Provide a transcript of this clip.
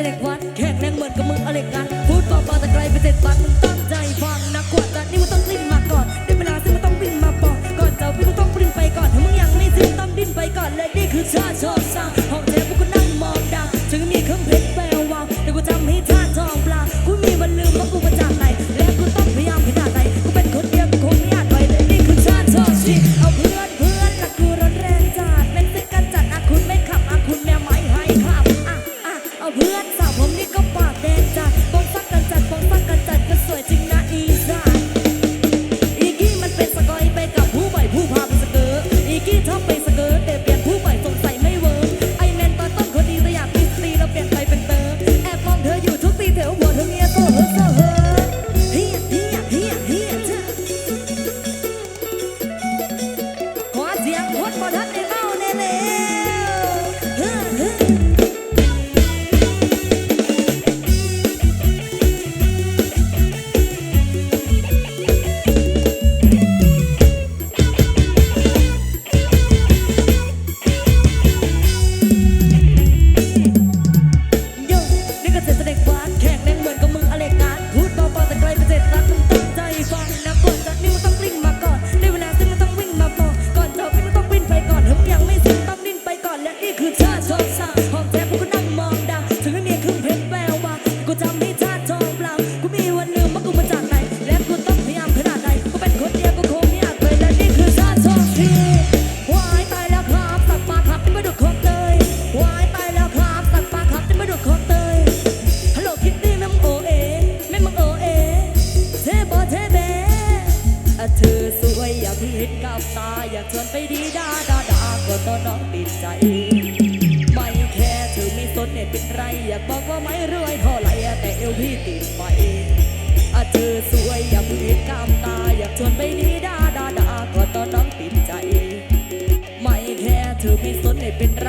แข่งแรงเหมือนกับมึงอะไรกันพูดบอกมาแต่ไกลไปเจ็ดปันมึงตั้งใจฟังนะกวดจัดนี่มึงต้องลิ้นมาก่อนได้เวลาซึ่งมึงต้องบินมาบอกก่อนจะวิ่งมึงต้องปริ้นไปก่อนถ้ามึงยังไม่สิ้นต้องดิ้นไปก่อนและนี่คือชาชอบสร้าง คือชาติชอบสาหองแท้พวกกูนั่งมองดาวถึงไม่มีครึ่งเพชรแวววาวกูจำให้ชาติทองเปล่ากูมีวันลืมว่ากูมาจากไหน และกูต้องพยายามขนาดไหนกูเป็นคนเดียวกูคงไม่อาจเลยและนี่คือชาติชอบทีวายตายแล้วครับสัตว์ป่าครับที่มาดุดของเตยวายตายแล้วครับสัตว์ป่าครับที่มาดุดของเตยฮัลโหลคิตตี้แม่มึงโอเอแม่มึงโอเอเทบอเทเบอะเธอสวยอยากเห็นกับตา อยากชวนไปดีดาดาดาก็ต้อน้องติดใจ อยากบอกว่าไม่รวยเท่าไหร่แต่เอวพี่ติดไฟอะเธอสวยอยากเห็นกามตา อยากชวนไปนีดาดาดาก็ตอนน้องติดใจ ไม่แค่เธอไม่สนให้เป็นไร